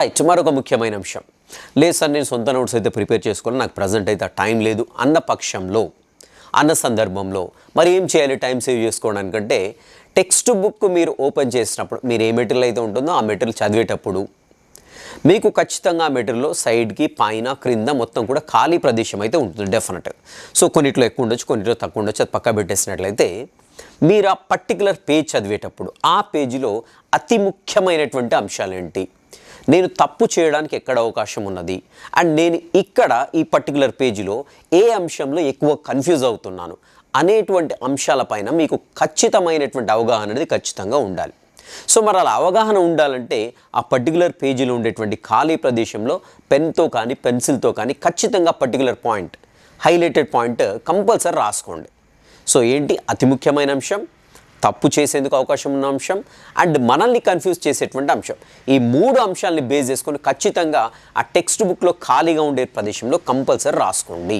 Right మరొక ముఖ్యమైన అంశం. లేదు సార్ నేను సొంత నోట్స్ అయితే ప్రిపేర్ చేసుకోవాలి నాకు ప్రజెంట్ అయితే టైం లేదు అన్న పక్షంలో అన్న సందర్భంలో. మరి ఏం చేయాలి? టైం సేవ్ చేసుకోవడానికంటే టెక్స్ట్ బుక్ మీరు ఓపెన్ చేసినప్పుడు మీరు ఏ మెటీరియల్ అయితే ఉంటుందో ఆ మెటీరియల్ చదివేటప్పుడు మీకు ఖచ్చితంగా ఆ మెటీరియల్లో సైడ్కి పైన క్రింద మొత్తం కూడా ఖాళీ ప్రదేశం అయితే ఉంటుంది డెఫినెట్ సో కొన్నిట్లో ఎక్కువ ఉండొచ్చు కొన్నిట్లో తక్కువ ఉండొచ్చు అది పక్క పెట్టేసినట్లయితే మీరు ఆ పర్టికులర్ పేజ్ చదివేటప్పుడు ఆ పేజీలో అతి ముఖ్యమైనటువంటి అంశాలు ఏంటి నేను తప్పు చేయడానికి ఎక్కడ అవకాశం ఉన్నది? అండ్ నేను ఇక్కడ ఈ పర్టికులర్ పేజీలో ఏ అంశంలో ఎక్కువ కన్ఫ్యూజ్ అవుతున్నాను? అనేటువంటి అంశాలపైన మీకు ఖచ్చితమైనటువంటి అవగాహన అనేది ఖచ్చితంగా ఉండాలి. సో మరి అలా అవగాహన ఉండాలంటే ఆ పర్టికులర్ పేజీలో ఉండేటువంటి ఖాళీ ప్రదేశంలో పెన్తో కానీ పెన్సిల్తో కానీ ఖచ్చితంగా particular point highlighted point compulsory రాసుకోండి. సో ఏంటి? అతి ముఖ్యమైన అంశం తప్పు చేసేందుకు అవకాశం ఉన్న అంశం అండ్ మనల్ని కన్ఫ్యూజ్ చేసేటువంటి అంశం. ఈ మూడు అంశాలని బేస్ చేసుకొని ఖచ్చితంగా ఆ టెక్స్ట్ బుక్లో ఖాళీగా ఉండే ప్రదేశంలో కంపల్సరీ రాసుకోండి.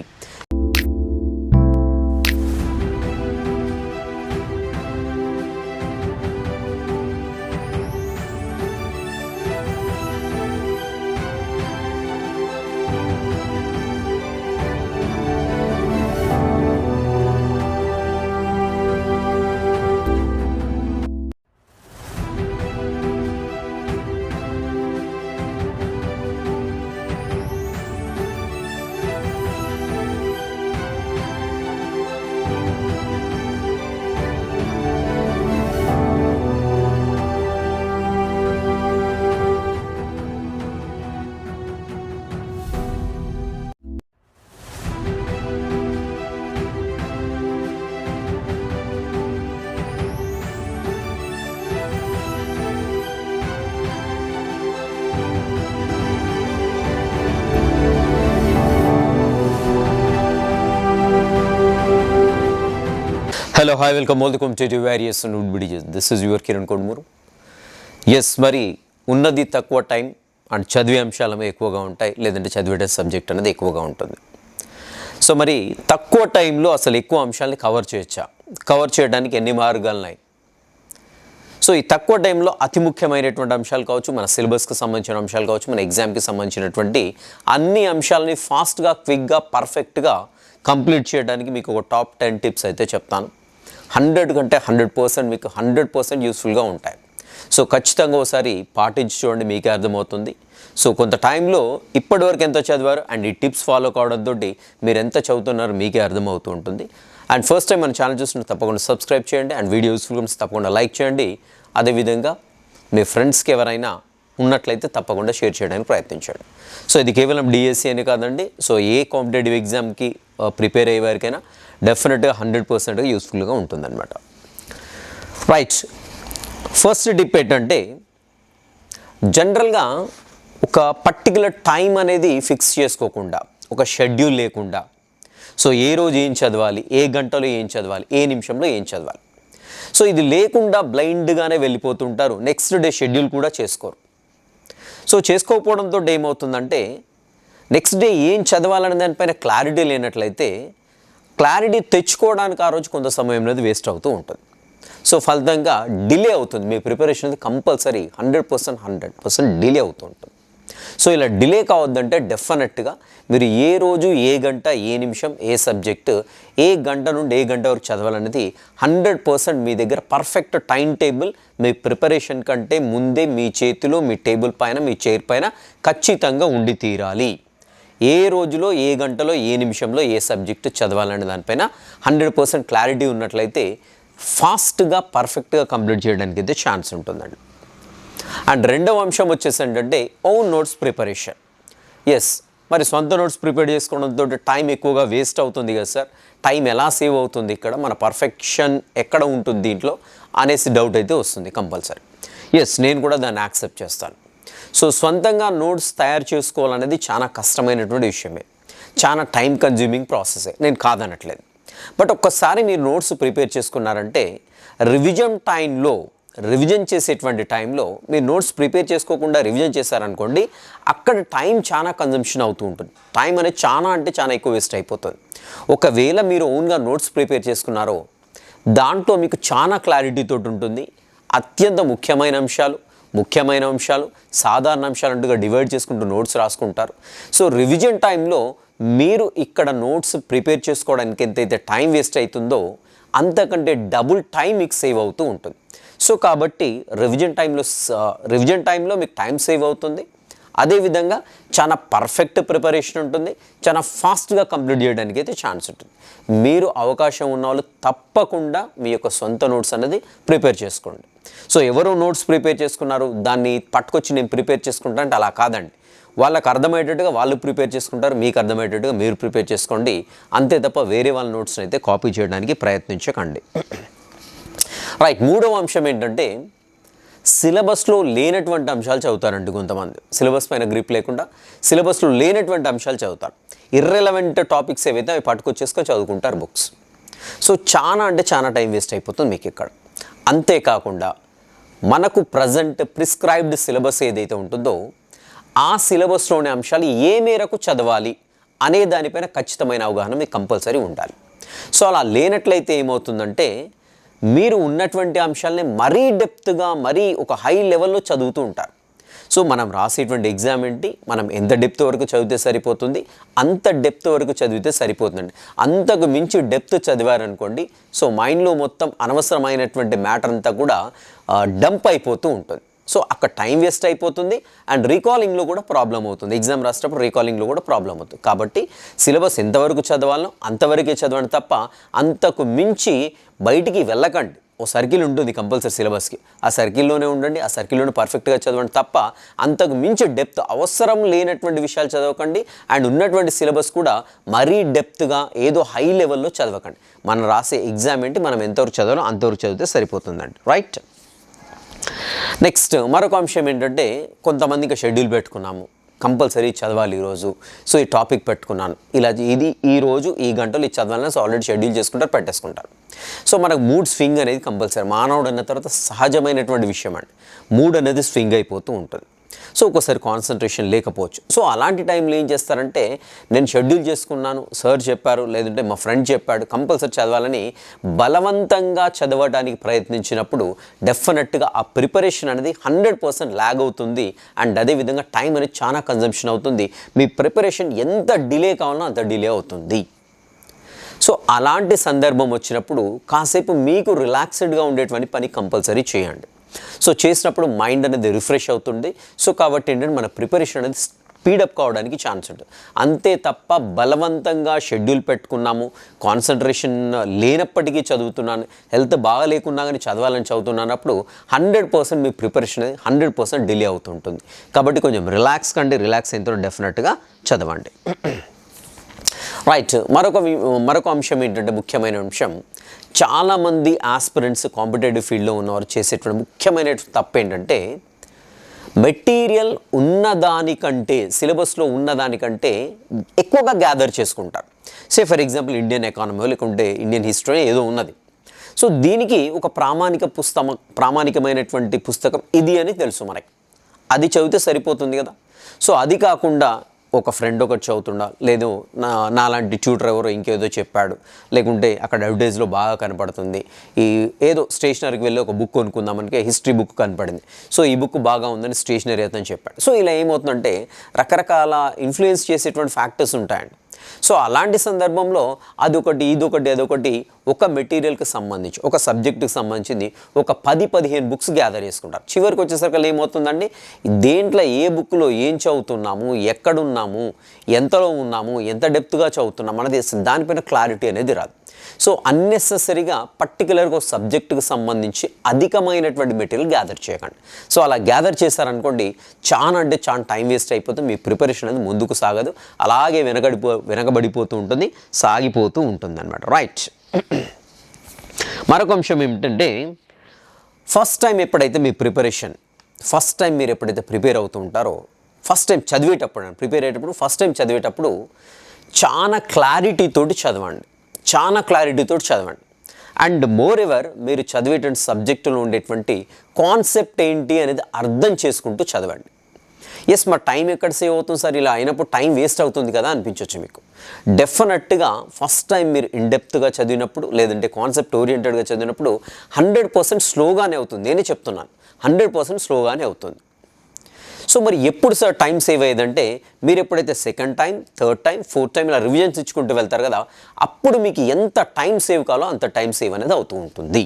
Hello hi welcome all the competitive various would బిడిజెస్ this is your Kiran Kodumuru yes మరి ఉన్నది తక్కువ టైం అండ్ చదివే అంశాలమే ఎక్కువగా ఉంటాయి లేదంటే చదివేట సబ్జెక్ట్ అనేది ఎక్కువగా ఉంటుంది. సో మరి తక్కువ టైంలో అసలు ఎక్కువ అంశాలని కవర్ చేయొచ్చా? కవర్ చేయడానికి ఎన్ని మార్గాలు ఉన్నాయి సో ఈ తక్కువ టైంలో అతి ముఖ్యమైనటువంటి అంశాలు కావచ్చు మన సిలబస్కి సంబంధించిన అంశాలు కావచ్చు మన ఎగ్జామ్కి సంబంధించినటువంటి అన్ని అంశాలని ఫాస్ట్గా క్విక్గా పర్ఫెక్ట్గా కంప్లీట్ చేయడానికి మీకు ఒక టాప్ టెన్ టిప్స్ అయితే చెప్తాను. హండ్రెడ్ కంటే హండ్రెడ్ పర్సెంట్ మీకు హండ్రెడ్ పర్సెంట్ యూస్ఫుల్గా ఉంటాయి. సో ఖచ్చితంగా ఒకసారి పాటించి చూడండి మీకే అర్థమవుతుంది. సో కొంత టైంలో ఇప్పటివరకు ఎంత చదివారు అండ్ ఈ టిప్స్ ఫాలో కావడంతో మీరు ఎంత చదువుతున్నారో మీకే అర్థమవుతూ ఉంటుంది. అండ్ ఫస్ట్ టైం మన ఛానల్ చూస్తున్న తప్పకుండా సబ్స్క్రైబ్ చేయండి అండ్ వీడియో యూస్ఫుల్ తప్పకుండా లైక్ చేయండి. అదేవిధంగా మీ ఫ్రెండ్స్కి ఎవరైనా ఉన్నట్లయితే తప్పకుండా షేర్ చేయడానికి ప్రయత్నించండి. సో ఇది కేవలం డిఎస్సి అని కాదండి. సో ఏ కాంపిటేటివ్ ఎగ్జామ్కి ప్రిపేర్ అయ్యే వారికైనా డెఫినెట్గా హండ్రెడ్ పర్సెంట్గా యూస్ఫుల్గా ఉంటుందన్నమాట. రైట్. ఫస్ట్ టిప్ ఏంటంటే జనరల్గా ఒక పర్టికులర్ టైం అనేది ఫిక్స్ చేసుకోకుండా ఒక షెడ్యూల్ లేకుండా సో ఏ రోజు ఏం చదవాలి ఏ గంటలో ఏం చదవాలి ఏ నిమిషంలో ఏం చదవాలి. సో ఇది లేకుండా బ్లైండ్గానే వెళ్ళిపోతుంటారు. నెక్స్ట్ డే షెడ్యూల్ కూడా చేసుకోరు. సో చేసుకోకపోవడంతో ఏమవుతుందంటే నెక్స్ట్ డే ఏం చదవాలనే దానిపైన క్లారిటీ లేనట్లయితే క్లారిటీ తెచ్చుకోవడానికి ఆ రోజు కొంత సమయం అనేది వేస్ట్ అవుతూ ఉంటుంది. సో ఫలితంగా డిలే అవుతుంది. మీ ప్రిపరేషన్ అనేది compulsory hundred percent hundred percent delay అవుతూ ఉంటుంది. సో ఇలా డిలే కావద్దంటే డెఫినెట్గా మీరు ఏ రోజు ఏ గంట ఏ నిమిషం ఏ సబ్జెక్టు ఏ గంట నుండి ఏ గంట వరకు చదవాలనేది హండ్రెడ్ పర్సెంట్ మీ దగ్గర పర్ఫెక్ట్ టైం టేబుల్ మీ ప్రిపరేషన్ కంటే ముందే మీ చేతిలో మీ టేబుల్ పైన మీ చైర్ పైన ఖచ్చితంగా ఉండి తీరాలి. ఏ రోజులో ఏ గంటలో ఏ నిమిషంలో ఏ సబ్జెక్టు చదవాలనే దానిపైన హండ్రెడ్ పర్సెంట్ క్లారిటీ ఉన్నట్లయితే ఫాస్ట్గా పర్ఫెక్ట్గా కంప్లీట్ చేయడానికి అయితే ఛాన్స్ ఉంటుందండి. అండ్ రెండవ అంశం వచ్చేసి ఏంటంటే ఓన్ నోట్స్ ప్రిపరేషన్ ఎస్ మరి సొంత నోట్స్ ప్రిపేర్ చేసుకోవడంతో టైం ఎక్కువగా వేస్ట్ అవుతుంది కదా సార్. టైం ఎలా సేవ్ అవుతుంది ఇక్కడ? మన పర్ఫెక్షన్ ఎక్కడ ఉంటుంది దీంట్లో? అనేసి డౌట్ అయితే వస్తుంది కంపల్సరీ. ఎస్ నేను కూడా దాన్ని యాక్సెప్ట్ చేస్తాను. సో సొంతంగా నోట్స్ తయారు చేసుకోవాలనేది చాలా కష్టమైనటువంటి విషయమే. చాలా టైం కన్జ్యూమింగ్ ప్రాసెసే నేను కాదనట్లేదు. బట్ ఒక్కసారి మీరు నోట్స్ ప్రిపేర్ చేసుకున్నారంటే రివిజన్ టైంలో రివిజన్ చేసేటువంటి టైంలో మీరు నోట్స్ ప్రిపేర్ చేసుకోకుండా రివిజన్ చేశారనుకోండి అక్కడ టైం చాలా కన్జంప్షన్ అవుతూ ఉంటుంది. టైం అనేది చాలా అంటే చాలా ఎక్కువ వేస్ట్ అయిపోతుంది. ఒకవేళ మీరు ఓన్గా నోట్స్ ప్రిపేర్ చేసుకున్నారో దాంట్లో మీకు చాలా క్లారిటీతో ఉంటుంది. అత్యంత ముఖ్యమైన అంశాలు ముఖ్యమైన అంశాలు సాధారణ అంశాలు అంటుగా డివైడ్ చేసుకుంటూ నోట్స్ రాసుకుంటారు. సో రివిజన్ టైంలో మీరు ఇక్కడ నోట్స్ ప్రిపేర్ చేసుకోవడానికి ఎంతైతే టైం వేస్ట్ అవుతుందో అంతకంటే డబుల్ టైం మీకు సేవ్ అవుతూ ఉంటుంది. సో కాబట్టి రివిజన్ టైంలో రివిజన్ టైంలో మీకు టైం సేవ్ అవుతుంది. అదేవిధంగా చాలా పర్ఫెక్ట్ ప్రిపరేషన్ ఉంటుంది. చాలా ఫాస్ట్గా కంప్లీట్ చేయడానికి అయితే ఛాన్స్ ఉంటుంది. మీరు అవకాశం ఉన్న వాళ్ళు తప్పకుండా మీ యొక్క సొంత నోట్స్ అనేది ప్రిపేర్ చేసుకోండి. సో ఎవరు నోట్స్ ప్రిపేర్ చేసుకున్నారు? దాన్ని పట్టుకొచ్చి నేను ప్రిపేర్ చేసుకుంటా అంటే అలా కాదండి. వాళ్ళకి అర్థమయ్యేటట్టుగా వాళ్ళు ప్రిపేర్ చేసుకుంటారు. మీకు అర్థమయ్యేటట్టుగా మీరు ప్రిపేర్ చేసుకోండి. అంతే తప్ప వేరే వాళ్ళ నోట్స్ని అయితే కాపీ చేయడానికి ప్రయత్నించకండి. రైట్ మూడవ అంశం ఏంటంటే సిలబస్లో లేనటువంటి అంశాలు చదువుతారండి కొంతమంది. సిలబస్ పైన గ్రిప్ లేకుండా సిలబస్లో లేనటువంటి అంశాలు చదువుతారు. ఇర్రెలవెంట్ టాపిక్స్ ఏవైతే అవి పట్టుకొచ్చేసుకొని చదువుకుంటారు బుక్స్ సో చాలా అంటే చాలా టైం వేస్ట్ అయిపోతుంది మీకు ఇక్కడ. అంతేకాకుండా మనకు ప్రజెంట్ ప్రిస్క్రైబ్డ్ సిలబస్ ఏదైతే ఉంటుందో ఆ సిలబస్లోని అంశాలు ఏ మేరకు చదవాలి అనే దానిపైన ఖచ్చితమైన అవగాహన మీకు కంపల్సరీ ఉండాలి. సో అలా లేనట్లయితే ఏమవుతుందంటే మీరు ఉన్నటువంటి అంశాలని మరీ డెప్త్గా మరీ ఒక హై లెవెల్లో చదువుతూ ఉంటారు. సో మనం రాసేటువంటి ఎగ్జామ్ ఏంటి? మనం ఎంత డెప్త్ వరకు చదివితే సరిపోతుంది? అంత డెప్త్ వరకు చదివితే సరిపోతుందండి. అంతకు మించి డెప్త్ చదివారనుకోండి సో మైండ్లో మొత్తం అనవసరమైనటువంటి మ్యాటర్ అంతా కూడా డంప్ అయిపోతూ ఉంటుంది. సో అక్కడ టైం వేస్ట్ అయిపోతుంది అండ్ రీకాలింగ్లో కూడా ప్రాబ్లం అవుతుంది. ఎగ్జామ్ రాసేటప్పుడు రీకాలింగ్లో కూడా ప్రాబ్లం అవుతుంది. కాబట్టి సిలబస్ ఎంతవరకు చదవాలో అంతవరకే చదవండి తప్ప అంతకు మించి బయటికి వెళ్ళకండి. ఓ సర్కిల్ ఉంటుంది కంపల్సరీ సిలబస్కి. ఆ సర్కిల్లోనే ఉండండి ఆ సర్కిల్లోనే పర్ఫెక్ట్గా చదవండి తప్ప అంతకు మించి డెప్త్ అవసరం లేనటువంటి విషయాలు చదవకండి అండ్ ఉన్నటువంటి సిలబస్ కూడా మరీ డెప్త్గా ఏదో హై లెవెల్లో చదవకండి. మనం రాసే ఎగ్జామ్ ఏంటి మనం ఎంతవరకు చదవాలో అంతవరకు చదివితే సరిపోతుందండి. రైట్? నెక్స్ట్ మరొక అంశం ఏంటంటే కొంతమందికి షెడ్యూల్ పెట్టుకున్నాము. కంపల్సరీ చదవాలి ఈరోజు. సో ఈ టాపిక్ పెట్టుకున్నాను. ఇలా ఇది ఈ రోజు ఈ గంటలు ఇది చదవాలని సో ఆల్రెడీ షెడ్యూల్ చేసుకుంటారు పెట్టేసుకుంటారు. సో మనకు మూడ్ స్వింగ్ అనేది కంపల్సరీ. మానవుడు అన్న తర్వాత సహజమైనటువంటి విషయం అండి. మూడ్ అనేది స్వింగ్ అయిపోతూ ఉంటుంది. సో ఒక్కోసారి కాన్సన్ట్రేషన్ లేకపోవచ్చు. సో అలాంటి టైంలో ఏం చేస్తారంటే నేను షెడ్యూల్ చేసుకున్నాను సార్ చెప్పారు లేదంటే మా ఫ్రెండ్ చెప్పాడు కంపల్సరీ చదవాలని బలవంతంగా చదవడానికి ప్రయత్నించినప్పుడు డెఫినెట్గా ఆ ప్రిపరేషన్ అనేది హండ్రెడ్ పర్సెంట్ ల్యాగ్ అవుతుంది. అండ్ అదేవిధంగా టైం అనేది చాలా కన్జంప్షన్ అవుతుంది. మీ ప్రిపరేషన్ ఎంత డిలే కావాలో అంత డిలే అవుతుంది. సో అలాంటి సందర్భం వచ్చినప్పుడు కాసేపు మీకు రిలాక్స్డ్గా ఉండేటువంటి పని కంపల్సరీ చేయండి. సో చేసినప్పుడు మైండ్ అనేది రిఫ్రెష్ అవుతుంది. సో కాబట్టి ఏంటంటే మన ప్రిపరేషన్ అనేది స్పీడప్ కావడానికి ఛాన్స్ ఉంటుంది. అంతే తప్ప బలవంతంగా షెడ్యూల్ పెట్టుకున్నాము కాన్సన్ట్రేషన్ లేనప్పటికీ చదువుతున్నాను హెల్త్ బాగా లేకున్నా కానీ చదవాలని చదువుతున్నప్పుడు హండ్రెడ్ పర్సెంట్ మీ ప్రిపరేషన్ అనేది హండ్రెడ్ పర్సెంట్ డిలే అవుతుంటుంది. కాబట్టి కొంచెం రిలాక్స్ కండి రిలాక్స్ అయిన డెఫినెట్గా చదవండి. రైట్ మరొక మరొక అంశం ఏంటంటే ముఖ్యమైన అంశం చాలామంది ఆస్పిరెంట్స్ కాంపిటేటివ్ ఫీల్డ్లో ఉన్నవారు చేసేటువంటి ముఖ్యమైన తప్పు ఏంటంటే మెటీరియల్ ఉన్నదానికంటే సిలబస్లో ఉన్నదానికంటే ఎక్కువగా గ్యాదర్ చేసుకుంటారు. Say for example Indian economy లేకుంటే ఇండియన్ హిస్టరీ ఏదో ఉన్నది. సో దీనికి ఒక ప్రామాణిక పుస్తకం ప్రామాణికమైనటువంటి పుస్తకం ఇది అని తెలుసు మనకి. అది చదివితే సరిపోతుంది కదా. సో అది కాకుండా ఒక ఫ్రెండ్ ఒకటి చదువుతుండా లేదు నా నాలాంటి ట్యూటర్ ఎవరో ఇంకేదో చెప్పాడు. లేకుంటే అక్కడ అడ్వర్టైజ్లో బాగా కనపడుతుంది. ఈ ఏదో స్టేషనరీకి వెళ్ళి ఒక బుక్ కొనుక్కుందామనికి హిస్టరీ బుక్ కనపడింది. సో ఈ బుక్ బాగా ఉందని స్టేషనరీ అతను చెప్పాడు. సో ఇలా ఏమవుతుందంటే రకరకాల ఇన్ఫ్లుయెన్స్ చేసేటువంటి ఫ్యాక్టర్స్ ఉంటాయండి. సో అలాంటి సందర్భంలో అదొకటి ఇదొకటి అదొకటి ఒక మెటీరియల్కి సంబంధించి ఒక సబ్జెక్టుకి సంబంధించింది ఒక పది పదిహేను బుక్స్ గ్యాదర్ చేసుకుంటారు. చివరికి వచ్చేసరికి ఏమవుతుందండి? దేంట్లో ఏ బుక్లో ఏం చదువుతున్నాము ఎక్కడున్నాము ఎంతలో ఉన్నాము ఎంత డెప్త్గా చదువుతున్నాము అనేది దానిపైన క్లారిటీ అనేది రాదు. సో అన్నెసెసరీగా పర్టికులర్గా ఒక సబ్జెక్టుకి సంబంధించి అధికమైనటువంటి మెటీరియల్ గ్యాదర్ చేయకండి. సో అలా గ్యాదర్ చేశారనుకోండి చాలా అంటే చాలా టైం వేస్ట్ అయిపోతుంది మీ ప్రిపరేషన్ అనేది ముందుకు సాగదు అలాగే వెనకడిపో వెనకబడిపోతూ ఉంటుంది సాగిపోతూ ఉంటుంది అనమాట రైట్. మరొక అంశం ఏమిటంటే ఫస్ట్ టైం ఎప్పుడైతే మీ ప్రిపరేషన్ ఫస్ట్ టైం మీరు ఎప్పుడైతే ప్రిపేర్ అవుతూ ఉంటారో ఫస్ట్ టైం చదివేటప్పుడు ప్రిపేర్ అయ్యేటప్పుడు ఫస్ట్ టైం చదివేటప్పుడు చాలా క్లారిటీతో చదవండి. చాలా క్లారిటీతో చదవండి. అండ్ మోర్ ఎవర్ మీరు చదివేటువంటి సబ్జెక్టులో ఉండేటువంటి కాన్సెప్ట్ ఏంటి అనేది అర్థం చేసుకుంటూ చదవండి. ఎస్ మా టైం ఎక్కడ సేవ్ అవుతుంది సార్? ఇలా అయినప్పుడు టైం వేస్ట్ అవుతుంది కదా అనిపించవచ్చు మీకు. డెఫినెట్గా ఫస్ట్ టైం మీరు ఇండెప్త్గా చదివినప్పుడు లేదంటే కాన్సెప్ట్ ఓరియంటెడ్గా చదివినప్పుడు హండ్రెడ్ పర్సెంట్ స్లోగానే అవుతుంది. నేనే చెప్తున్నాను. హండ్రెడ్ పర్సెంట్ స్లోగానే అవుతుంది. సో మరి ఎప్పుడు సార్ టైం సేవ్ అయ్యేదంటే మీరు ఎప్పుడైతే second time third time fourth time ఇలా రివిజన్స్ ఇచ్చుకుంటూ వెళ్తారు కదా అప్పుడు మీకు ఎంత టైం సేవ్ కావాలో అంత టైం సేవ్ అనేది అవుతూ ఉంటుంది.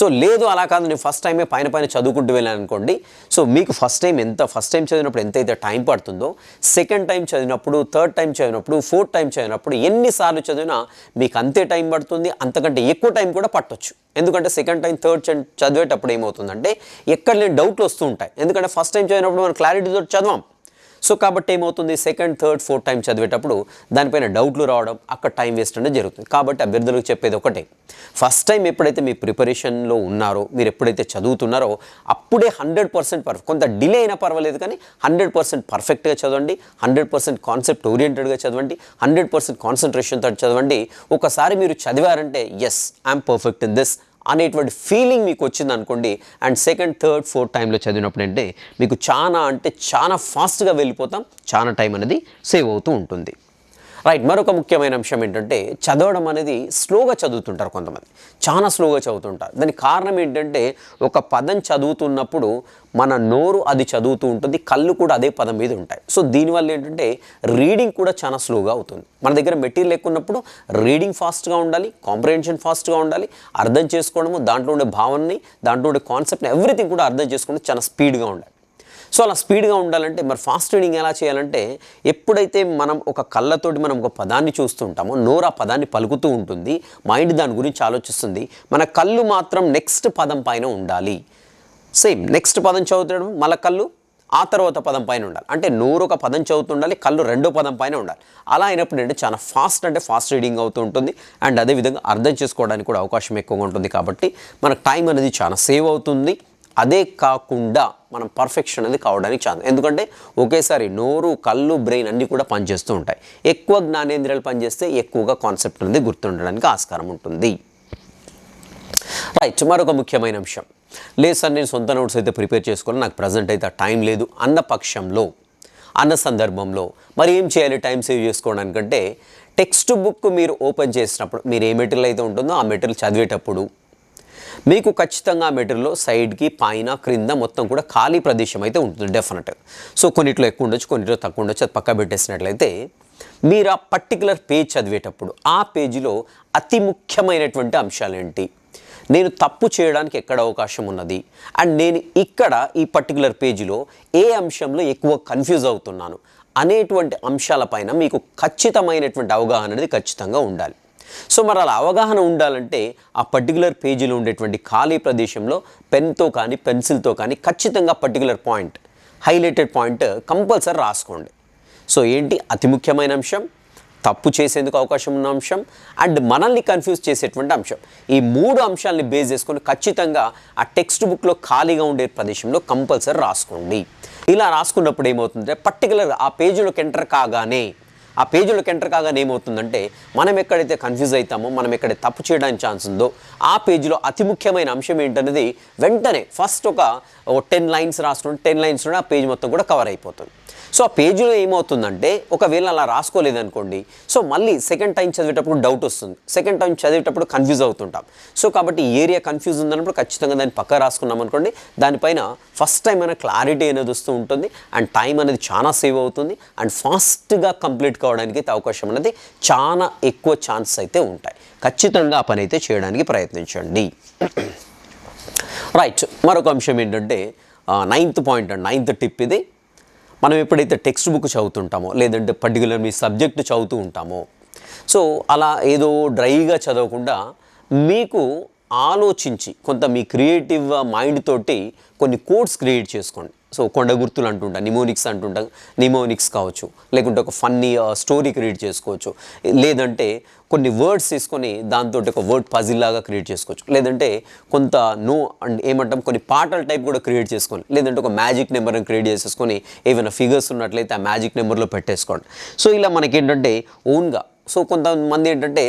సో లేదు అలా కాదు నేను ఫస్ట్ టైమే పైన పైన చదువుకుంటూ వెళ్ళాను అనుకోండి సో మీకు ఫస్ట్ టైం ఎంత ఫస్ట్ టైం చదివినప్పుడు ఎంతైతే టైం పడుతుందో సెకండ్ టైం చదివినప్పుడు థర్డ్ టైం చదివినప్పుడు ఫోర్త్ టైం చదివినప్పుడు ఎన్నిసార్లు చదివినా మీకు అంతే టైం పడుతుంది అంతకంటే ఎక్కువ టైం కూడా పట్టొచ్చు. ఎందుకంటే సెకండ్ టైం థర్డ్ చదివేటప్పుడు ఏమవుతుందంటే ఎక్కడ లేని డౌట్లు వస్తూ ఉంటాయి. ఎందుకంటే ఫస్ట్ టైం చదివినప్పుడు మనం క్లారిటీతో చదవం. సో కాబట్టి ఏమవుతుంది? సెకండ్ థర్డ్ ఫోర్త్ టైం చదివేటప్పుడు దానిపైన డౌట్లు రావడం అక్కడ టైం వేస్ట్ అనేది జరుగుతుంది. కాబట్టి అభ్యర్థులకు చెప్పేది ఒకటే. ఫస్ట్ టైం ఎప్పుడైతే మీ ప్రిపరేషన్లో ఉన్నారో మీరు ఎప్పుడైతే చదువుతున్నారో అప్పుడే హండ్రెడ్ పర్సెంట్ పర్ఫెక్ట్ కొంత డిలే అయినా పర్వాలేదు కానీ హండ్రెడ్ పర్సెంట్ పర్ఫెక్ట్గా చదవండి హండ్రెడ్ పర్సెంట్ కాన్సెప్ట్ ఓరియంటెడ్గా చదవండి హండ్రెడ్ పర్సెంట్ కాన్సన్ట్రేషన్తో చదవండి. ఒకసారి మీరు చదివారంటే yes I'm perfect in this అనేటువంటి ఫీలింగ్ మీకు వచ్చింది అనుకోండి అండ్ సెకండ్ థర్డ్ ఫోర్త్ టైంలో చదివినప్పుడు అంటే మీకు చాలా అంటే చాలా ఫాస్ట్గా వెళ్ళిపోతాం చాలా టైం అనేది సేవ్ అవుతూ ఉంటుంది. రైట్ మరొక ముఖ్యమైన అంశం ఏంటంటే చదవడం అనేది స్లోగా చదువుతుంటారు కొంతమంది. చాలా స్లోగా చదువుతుంటారు. దానికి కారణం ఏంటంటే ఒక పదం చదువుతున్నప్పుడు మన నోరు అది చదువుతూ ఉంటుంది కళ్ళు కూడా అదే పదం మీద ఉంటాయి. సో దీనివల్ల ఏంటంటే రీడింగ్ కూడా చాలా స్లోగా అవుతుంది. మన దగ్గర మెటీరియల్ ఎక్కున్నప్పుడు రీడింగ్ ఫాస్ట్గా ఉండాలి కాంప్రిహెన్షన్ ఫాస్ట్గా ఉండాలి అర్థం చేసుకోవడము దాంట్లో ఉండే భావనని దాంట్లో ఉండే కాన్సెప్ట్ని ఎవ్రీథింగ్ కూడా అర్థం చేసుకోవడం చాలా స్పీడ్గా ఉండాలి. సో అలా స్పీడ్గా ఉండాలంటే మరి ఫాస్ట్ రీడింగ్ ఎలా చేయాలంటే ఎప్పుడైతే మనం ఒక కళ్ళతోటి మనం ఒక పదాన్ని చూస్తుంటామో నోరు ఆ పదాన్ని పలుకుతూ ఉంటుంది మైండ్ దాని గురించి ఆలోచిస్తుంది మన కళ్ళు మాత్రం నెక్స్ట్ పదం పైన ఉండాలి. సేమ్ నెక్స్ట్ పదం చదువుతాడు మన కళ్ళు ఆ తర్వాత పదం పైన ఉండాలి. అంటే నోరు ఒక పదం చదువుతుండాలి కళ్ళు రెండో పదం పైన ఉండాలి. అలా అయినప్పుడు అంటే చాలా ఫాస్ట్ అంటే ఫాస్ట్ రీడింగ్ అవుతూ ఉంటుంది. అండ్ అదేవిధంగా అర్థం చేసుకోవడానికి కూడా అవకాశం ఎక్కువగా ఉంటుంది కాబట్టి మనకు టైం అనేది చాలా సేవ్ అవుతుంది. అదే కాకుండా మనం పర్ఫెక్షన్ అనేది కావడానికి ఛాన్స్ ఎందుకంటే ఒకేసారి నోరు కళ్ళు బ్రెయిన్ అన్నీ కూడా పనిచేస్తూ ఉంటాయి. ఎక్కువ జ్ఞానేంద్రియాలు పనిచేస్తే ఎక్కువగా కాన్సెప్ట్ అనేది గుర్తుండడానికి ఆస్కారం ఉంటుంది. రైట్ మరొక ముఖ్యమైన అంశం. లేదు సార్ నేను సొంత నోట్స్ అయితే ప్రిపేర్ చేసుకోవాలి. నాకు ప్రజెంట్ అయితే టైం లేదు అన్న పక్షంలో అన్న సందర్భంలో. మరి ఏం చేయాలి? టైం సేవ్ చేసుకోవడానికంటే టెక్స్ట్ బుక్ మీరు ఓపెన్ చేసినప్పుడు మీరు ఏ మెటీరియల్ అయితే ఉంటుందో ఆ మెటీరియల్ చదివేటప్పుడు మీకు ఖచ్చితంగా మెటీరియల్లో సైడ్కి పైన క్రింద మొత్తం కూడా ఖాళీ ప్రదేశం అయితే ఉంటుంది డెఫినెట్ సో కొన్నిట్లో ఎక్కువ ఉండొచ్చు కొన్నిట్లో తక్కువ ఉండొచ్చు అది పక్క పెట్టేసినట్లయితే మీరు ఆ పర్టికులర్ పేజ్ చదివేటప్పుడు ఆ పేజీలో అతి ముఖ్యమైనటువంటి అంశాలు ఏంటి? నేను తప్పు చేయడానికి ఎక్కడ అవకాశం ఉన్నది? అండ్ నేను ఇక్కడ ఈ పర్టికులర్ పేజీలో ఏ అంశంలో ఎక్కువ కన్ఫ్యూజ్ అవుతున్నాను? అనేటువంటి అంశాలపైన మీకు ఖచ్చితమైనటువంటి అవగాహన అనేది ఖచ్చితంగా ఉండాలి. సో మరి అలా అవగాహన ఉండాలంటే ఆ పర్టికులర్ పేజీలో ఉండేటువంటి ఖాళీ ప్రదేశంలో పెన్తో కానీ పెన్సిల్తో కానీ ఖచ్చితంగా particular point highlighted point compulsory రాసుకోండి. సో ఏంటి? అతి ముఖ్యమైన అంశం తప్పు చేసేందుకు అవకాశం ఉన్న అంశం అండ్ మనల్ని కన్ఫ్యూజ్ చేసేటువంటి అంశం. ఈ మూడు అంశాలని బేస్ చేసుకొని ఖచ్చితంగా ఆ టెక్స్ట్ బుక్లో ఖాళీగా ఉండే ప్రదేశంలో కంపల్సరీ రాసుకోండి. ఇలా రాసుకున్నప్పుడు ఏమవుతుందంటే పర్టికులర్ ఆ పేజీలోకి ఎంటర్ కాగానే ఆ పేజీలోకి ఎంటర్ కాగానే ఏమవుతుందంటే మనం ఎక్కడైతే కన్ఫ్యూజ్ అవుతామో మనం ఎక్కడైతే తప్పు చేయడానికి ఛాన్స్ ఉందో ఆ పేజీలో అతి ముఖ్యమైన అంశం ఏంటనేది వెంటనే ఫస్ట్ ఒక టెన్ లైన్స్ రాసుకుంటే టెన్ లైన్స్ ఆ పేజ్ మొత్తం కూడా కవర్ అయిపోతుంది. సో ఆ పేజీలో ఏమవుతుందంటే ఒకవేళ అలా రాసుకోలేదనుకోండి సో మళ్ళీ సెకండ్ టైం చదివేటప్పుడు డౌట్ వస్తుంది. సెకండ్ టైం చదివేటప్పుడు కన్ఫ్యూజ్ అవుతుంటాం. సో కాబట్టి ఈ ఏరియా కన్ఫ్యూజ్ ఉందన్నప్పుడు ఖచ్చితంగా దాన్ని పక్క రాసుకున్నాం అనుకోండి దానిపైన ఫస్ట్ టైం అయినా క్లారిటీ అనేది వస్తూ ఉంటుంది అండ్ టైం అనేది చాలా సేవ్ అవుతుంది అండ్ ఫాస్ట్గా కంప్లీట్ కావడానికి అయితే అవకాశం అనేది చాలా ఎక్కువ ఛాన్స్ అయితే ఉంటాయి. ఖచ్చితంగా ఆ పని అయితే చేయడానికి ప్రయత్నించండి. రైట్ మరొక అంశం ఏంటంటే నైన్త్ పాయింట్ అండి. నైన్త్ టిప్ ఇది. మనం ఎప్పుడైతే టెక్స్ట్ బుక్ చదువుతుంటామో లేదంటే పర్టికులర్ మీ సబ్జెక్ట్ చదువుతూ ఉంటామో సో అలా ఏదో డ్రైగా చదవకుండా మీకు ఆలోచించి కొంత మీ క్రియేటివ్ మైండ్ తోటి కొన్ని కోడ్స్ క్రియేట్ చేసుకోండి. సో కొండ గుర్తులు అంటుంటా నిమోనిక్స్ అంటుంటా నిమోనిక్స్ కావచ్చు లేకుంటే ఒక ఫన్నీ స్టోరీ క్రియేట్ చేసుకోవచ్చు. లేదంటే కొన్ని వర్డ్స్ తీసుకొని దాంతో ఒక వర్డ్ పజిల్ లాగా క్రియేట్ చేసుకోవచ్చు. లేదంటే కొంత నో అండ్ ఏమంటాం కొన్ని పాటల టైప్ కూడా క్రియేట్ చేసుకోండి లేదంటే ఒక మ్యాజిక్ నెంబర్ని క్రియేట్ చేసేసుకొని ఏమైనా ఫిగర్స్ ఉన్నట్లయితే ఆ మ్యాజిక్ నెంబర్లో పెట్టేసుకోండి. సో ఇలా మనకి ఏంటంటే ఓన్గా సో కొంతమంది ఏంటంటే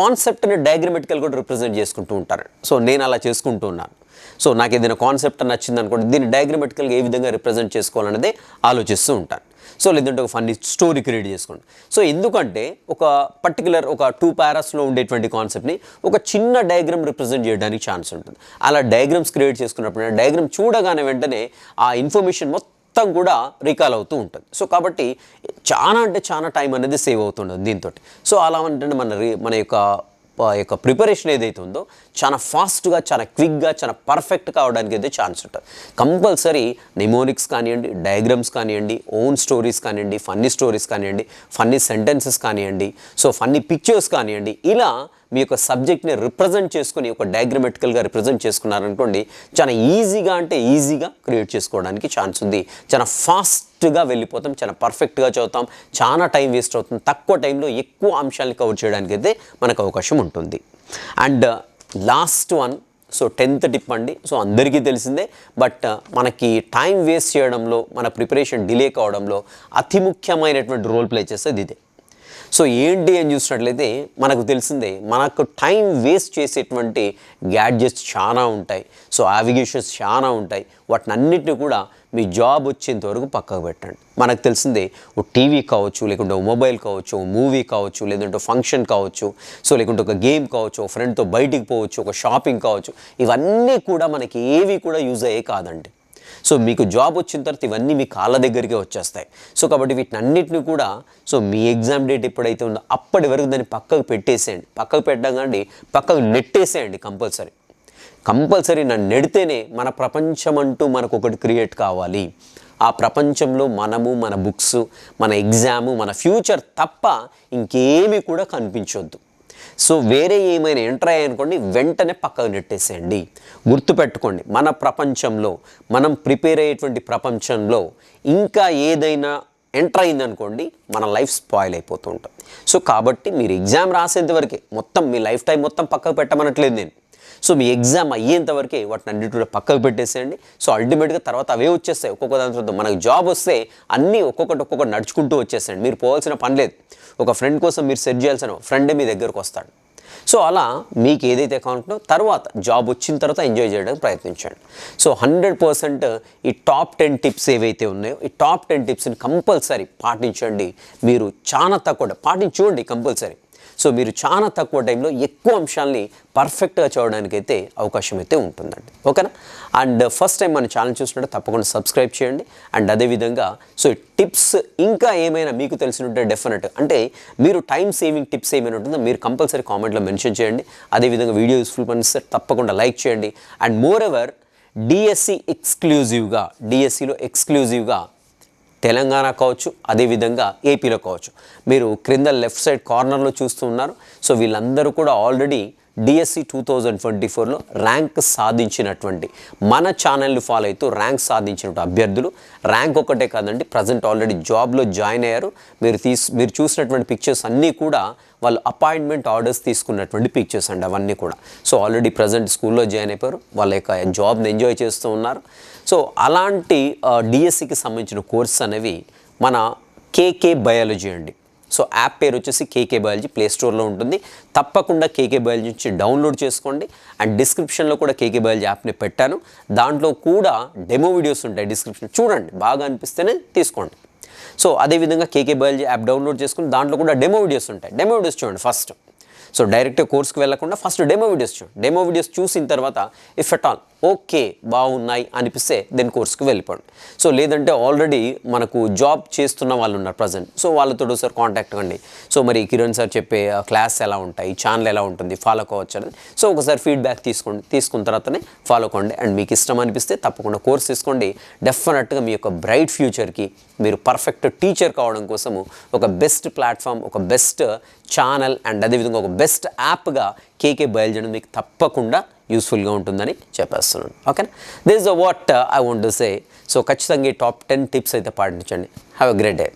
కాన్సెప్ట్ని డయాగ్రమెటికల్ కూడా రిప్రజెంట్ చేసుకుంటూ ఉంటారు. సో నేను అలా చేసుకుంటూ ఉన్నాను. సో నాకు ఏదైనా కాన్సెప్ట్ నచ్చింది అనుకోండి దీన్ని డయాగ్రమెటికల్గా ఏ విధంగా రిప్రజెంట్ చేసుకోవాలనేది ఆలోచిస్తూ ఉంటాను. సో లేదంటే ఒక ఫన్నీ స్టోరీ క్రియేట్ చేసుకోండి సో ఎందుకంటే ఒక పర్టికులర్ ఒక టూ పారాస్లో ఉండేటువంటి కాన్సెప్ట్ని ఒక చిన్న డయాగ్రామ్ రిప్రజెంట్ చేయడానికి ఛాన్స్ ఉంటుంది. అలా డయాగ్రామ్స్ క్రియేట్ చేసుకున్నప్పుడు డయాగ్రామ్ చూడగానే వెంటనే ఆ ఇన్ఫర్మేషన్ మొత్తం మొత్తం కూడా రికాల్ అవుతూ ఉంటుంది. సో కాబట్టి చాలా అంటే చాలా టైం అనేది సేవ్ అవుతుంటుంది దీంతో సో అలా అంటే మన రి- మన యొక్క యొక్క ప్రిపరేషన్ ఏదైతే ఉందో చాలా ఫాస్ట్గా చాలా క్విక్గా చాలా పర్ఫెక్ట్ కావడానికి అయితే ఛాన్స్ ఉంటుంది. కంపల్సరీ నిమోనిక్స్ కానివ్వండి డయాగ్రామ్స్ కానివ్వండి ఓన్ స్టోరీస్ కానివ్వండి ఫన్నీ స్టోరీస్ కానివ్వండి ఫన్నీ సెంటెన్సెస్ కానివ్వండి సో ఫన్నీ పిక్చర్స్ కానివ్వండి ఇలా మీ యొక్క సబ్జెక్ట్ని రిప్రజెంట్ చేసుకుని ఒక డయాగ్రమెటికల్గా రిప్రజెంట్ చేసుకున్నారనుకోండి చాలా ఈజీగా అంటే ఈజీగా క్రియేట్ చేసుకోవడానికి ఛాన్స్ ఉంది. చాలా ఫాస్ట్గా వెళ్ళిపోతాం చాలా పర్ఫెక్ట్గా చదువుతాం చాలా టైం వేస్ట్ అవుతుంది. తక్కువ టైంలో ఎక్కువ అంశాలను కవర్ చేయడానికి అయితే మనకు అవకాశం ఉంటుంది. And last one so tenth tip అండి. సో అందరికీ తెలిసిందే బట్ uh, మనకి టైం వేస్ట్ చేయడంలో మన ప్రిపరేషన్ డిలే కావడంలో అతి ముఖ్యమైనటువంటి రోల్ ప్లే చేసేది ఇదే. సో ఏంటి అని చూసినట్లయితే మనకు తెలిసిందే మనకు టైం వేస్ట్ చేసేటువంటి గ్యాడ్జెట్స్ చాలా ఉంటాయి. సో యావిగేషన్స్ చాలా ఉంటాయి. వాటిని అన్నిటిని కూడా మీ జాబ్ వచ్చేంత వరకు పక్కకు పెట్టండి. మనకు తెలిసిందే ఓ టీవీ కావచ్చు లేకుంటే ఓ మొబైల్ కావచ్చు ఓ మూవీ కావచ్చు లేదంటే ఫంక్షన్ కావచ్చు సో లేకుంటే ఒక గేమ్ కావచ్చు ఒక ఫ్రెండ్తో బయటికి పోవచ్చు ఒక షాపింగ్ కావచ్చు ఇవన్నీ కూడా మనకి ఏవి కూడా యూజ్ అయ్యే కాదండి. సో మీకు జాబ్ వచ్చిన తర్వాత ఇవన్నీ మీ కాళ్ళ దగ్గరికే వచ్చేస్తాయి. సో కాబట్టి వీటిని అన్నిటిని కూడా సో మీ ఎగ్జామ్ డేట్ ఎప్పుడైతే ఉందో అప్పటి వరకు దాన్ని పక్కకు పెట్టేసేయండి. పక్కకు పెట్టగానే పక్కకు నెట్టేసేయండి కంపల్సరీ కంపల్సరీ నన్ను నెడితేనే మన ప్రపంచం అంటూ మనకు ఒకటి క్రియేట్ కావాలి. ఆ ప్రపంచంలో మనము మన బుక్స్ మన ఎగ్జాము మన ఫ్యూచర్ తప్ప ఇంకేమీ కూడా కనిపించొద్దు. సో వేరే ఏమైనా ఎంటర్ అయ్యాయనుకోండి వెంటనే పక్కకు నెట్టేసేయండి. గుర్తుపెట్టుకోండి మన ప్రపంచంలో మనం ప్రిపేర్ అయ్యేటువంటి ప్రపంచంలో ఇంకా ఏదైనా ఎంటర్ అయిందనుకోండి మన లైఫ్ స్పాయిల్ అయిపోతూ ఉంటుంది సో కాబట్టి మీరు ఎగ్జామ్ రాసేంత వరకే మొత్తం మీ లైఫ్ టైం మొత్తం పక్కకు పెట్టమనట్లేదు నేను. సో మీ ఎగ్జామ్ అయ్యేంత వరకే వాటిని అన్నిటి పక్కకు పెట్టేసేయండి. సో అల్టిమేట్గా తర్వాత అవే వచ్చేస్తాయి. ఒక్కొక్క దాని తర్వాత మనకు జాబ్ వస్తే అన్నీ ఒక్కొక్కటి ఒక్కొక్కటి నడుచుకుంటూ వచ్చేసేయండి. మీరు పోవాల్సిన పని లేదు. ఒక ఫ్రెండ్ కోసం మీరు సెట్ చేయాల్సిన ఫ్రెండే మీ దగ్గరకు వస్తాడు. సో అలా మీకు ఏదైతే కావాలంటున్నా తర్వాత జాబ్ వచ్చిన తర్వాత ఎంజాయ్ చేయడానికి ప్రయత్నించండి. సో హండ్రెడ్ పర్సెంట్ ఈ టాప్ టెన్ టిప్స్ ఏవైతే ఉన్నాయో ఈ టాప్ టెన్ టిప్స్ని కంపల్సరీ పాటించండి. మీరు చాలా తక్కువ పాటించుకోండి కంపల్సరీ. సో మీరు చాలా తక్కువ టైంలో ఎక్కువ అంశాలని పర్ఫెక్ట్గా చూడడానికి అయితే అవకాశం అయితే ఉంటుందండి. ఓకేనా? అండ్ ఫస్ట్ టైం మన ఛానల్ చూసినట్టు తప్పకుండా సబ్స్క్రైబ్ చేయండి. అండ్ అదేవిధంగా సో టిప్స్ ఇంకా ఏమైనా మీకు తెలిసినట్టే డెఫినెట్ అంటే మీరు టైం సేవింగ్ టిప్స్ ఏమైనా ఉంటుందో మీరు కంపల్సరీ కామెంట్లో మెన్షన్ చేయండి. అదేవిధంగా వీడియో యూస్ఫుల్ పనిస్తే తప్పకుండా లైక్ చేయండి. అండ్ మోర్ ఎవర్ డిఎస్సి ఎక్స్క్లూజివ్గా డిఎస్సిలో ఎక్స్క్లూజివ్గా తెలంగాణ కావచ్చు అదేవిధంగా ఏపీలో కావచ్చు. మీరు క్రింద లెఫ్ట్ సైడ్ కార్నర్లో చూస్తూ ఉన్నారు. సో వీళ్ళందరూ కూడా already DSC two thousand twenty ఫోర్లో ర్యాంక్ సాధించినటువంటి మన ఛానల్ని ఫాలో అవుతూ ర్యాంక్ సాధించినటువంటి అభ్యర్థులు. ర్యాంక్ ఒకటే కాదండి ప్రజెంట్ ఆల్రెడీ జాబ్లో జాయిన్ అయ్యారు. మీరు తీసు మీరు చూసినటువంటి పిక్చర్స్ అన్నీ కూడా వాళ్ళు అపాయింట్మెంట్ ఆర్డర్స్ తీసుకున్నటువంటి పిక్చర్స్ అండి అవన్నీ కూడా. సో ఆల్రెడీ ప్రజెంట్ స్కూల్లో జాయిన్ అయిపోయారు. వాళ్ళ యొక్క జాబ్ని ఎంజాయ్ చేస్తూ ఉన్నారు. సో అలాంటి డిఎస్సికి సంబంధించిన కోర్స్ అనేవి మన కేకే బయాలజీ అండి. సో యాప్ పేరు వచ్చేసి కేకే బయాలజీ ప్లే స్టోర్లో ఉంటుంది. తప్పకుండా కేకే బయాలజీ నుంచి డౌన్లోడ్ చేసుకోండి. అండ్ డిస్క్రిప్షన్లో కూడా కేకే బయాలజీ యాప్ని పెట్టాను. దాంట్లో కూడా డెమో వీడియోస్ ఉంటాయి డిస్క్రిప్షన్. చూడండి బాగా అనిపిస్తేనే తీసుకోండి. సో అదేవిధంగా కేకే బయాలజీ యాప్ డౌన్లోడ్ చేసుకుని దాంట్లో కూడా డెమో వీడియోస్ ఉంటాయి. డెమో వీడియోస్ చూడండి ఫస్ట్. సో డైరెక్ట్ కోర్స్కి వెళ్ళకుండా ఫస్ట్ డెమో వీడియోస్ చూడండి. డెమో వీడియోస్ చూసిన తర్వాత ఇఫ్ ఎట్ ఆల్ ఓకే బాగున్నాయి అనిపిస్తే దెన్ కోర్స్కి వెళ్ళిపోండి సో లేదంటే ఆల్రెడీ మనకు జాబ్ చేస్తున్న వాళ్ళు ఉన్నారు ప్రజెంట్ సో వాళ్ళతో ఒకసారి కాంటాక్ట్ కండి. సో మరి కిరణ్ సార్ చెప్పే క్లాస్ ఎలా ఉంటాయి ఛానల్ ఎలా ఉంటుంది ఫాలో కావచ్చు అని సో ఒకసారి ఫీడ్బ్యాక్ తీసుకోండి తీసుకున్న తర్వాతనే ఫాలో కండి. అండ్ మీకు ఇష్టం అనిపిస్తే తప్పకుండా కోర్స్ తీసుకోండి. డెఫినెట్గా మీ యొక్క బ్రైట్ ఫ్యూచర్కి మీరు పర్ఫెక్ట్ టీచర్ కావడం కోసము ఒక బెస్ట్ ప్లాట్ఫామ్ ఒక బెస్ట్ ఛానల్ అండ్ అదేవిధంగా ఒక బెస్ట్ యాప్గా కేకే బయలుజీ మీకు తప్పకుండా యూస్ఫుల్గా ఉంటుందని చెప్పేస్తున్నాను. ఓకేనా this the what I want to say so ఖచ్చితంగా ఈ టాప్ టెన్ టిప్స్ అయితే పాటించండి. Have a great day